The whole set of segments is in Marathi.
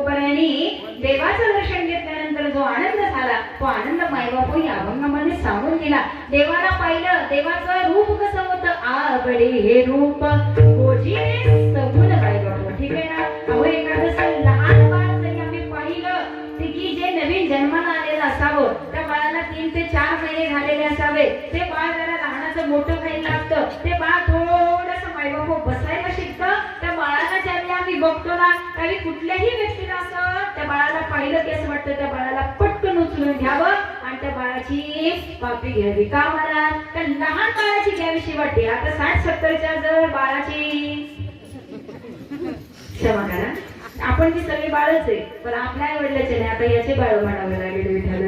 विचारल्यानंतर देवाचं दर्शन घेतल्यानंतर जो आनंद झाला तो आनंद मायबापू या अभंगामध्ये सांगून दिला देवाला पाहिलं देवाचं रूप कसं होतं? आवडे हे रूप. ओजीने सगुण मायबापू ठीक आहे ना? अहो एखादं लहान बाळ जरी आम्ही पाहिलं ते की जे नवीन जन्माला आलेलं असावं त्या बाळाला तीन ते चार महिने झालेले असावे. ते बाळ जरा लहानाचं मोठं व्हायला लागतं. ते बाळ थोडस मायबाप बसायला ज्यावेळी बघतो ना त्यावेळी कुठल्याही व्यक्तीला असं त्या बाळाला पाहिलं की असं वाटतं त्या बाळाला पटकन उचलून घ्यावं आणि त्या बाळाची पापी घ्यावी. का म्हणा तर लहान बाळाची घ्यावीशी वाटते आता साठ सत्तरच्या जर बाळाची क्षमा करा. आपण ती सगळी बाळच आहे. पण आपल्या आई वडिलाचे नाही. आता याचे बाळ म्हणावे लागेल विठ्ठल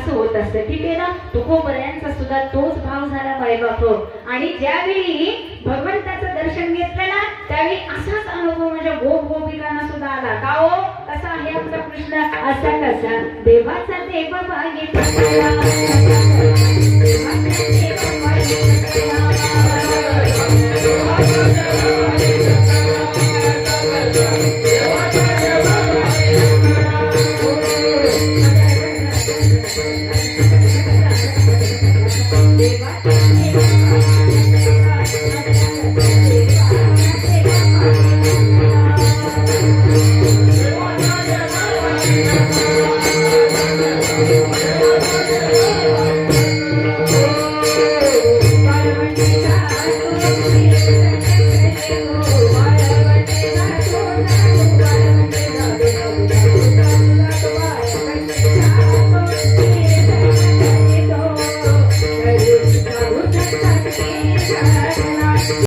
असं होत असतं. ठीक आहे ना? तुकोबऱ्यांचा सुद्धा तोच भाव झाला बाप हो. आणि ज्यावेळी भगवंताचं दर्शन घेतलं ना त्यावेळी असाच अनुभव म्हणजे गोप गोपिकांना सुद्धा आला. का हो? कसा आहे आमचा कृष्ण? असा कसा? देवाचा देव मागितला Dewa